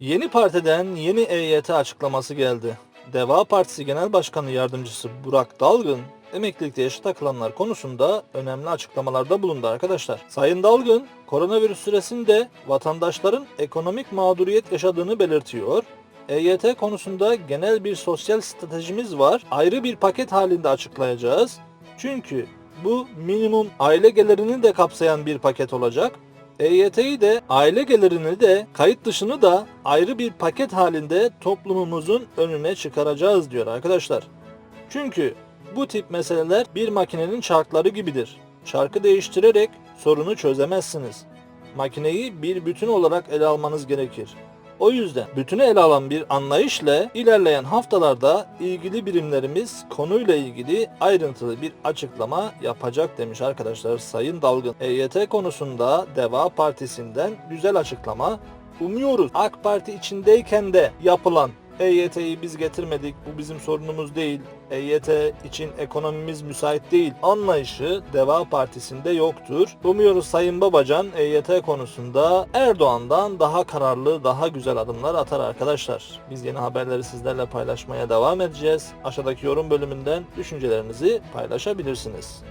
Yeni partiden yeni EYT açıklaması geldi. Deva Partisi Genel Başkanı Yardımcısı Burak Dalgın, emeklilikte yaşa takılanlar konusunda önemli açıklamalarda bulundu arkadaşlar. Sayın Dalgın, koronavirüs süresinde vatandaşların ekonomik mağduriyet yaşadığını belirtiyor. EYT konusunda genel bir sosyal stratejimiz var. Ayrı bir paket halinde açıklayacağız. Çünkü bu minimum aile gelirini de kapsayan bir paket olacak. EYT'yi de aile gelirini de kayıt dışını da ayrı bir paket halinde toplumumuzun önüne çıkaracağız diyor arkadaşlar. Çünkü bu tip meseleler bir makinenin çarkları gibidir. Çarkı değiştirerek sorunu çözemezsiniz. Makineyi bir bütün olarak ele almanız gerekir. O yüzden bütünü ele alan bir anlayışla ilerleyen haftalarda ilgili birimlerimiz konuyla ilgili ayrıntılı bir açıklama yapacak demiş arkadaşlar Sayın Dalgın. EYT konusunda Deva Partisi'nden güzel açıklama umuyoruz. AK Parti içindeyken de yapılan EYT'yi biz getirmedik, bu bizim sorunumuz değil, EYT için ekonomimiz müsait değil anlayışı Deva Partisi'nde yoktur. Umuyoruz Sayın Babacan EYT konusunda Erdoğan'dan daha kararlı, daha güzel adımlar atar arkadaşlar. Biz yeni haberleri sizlerle paylaşmaya devam edeceğiz. Aşağıdaki yorum bölümünden düşüncelerinizi paylaşabilirsiniz.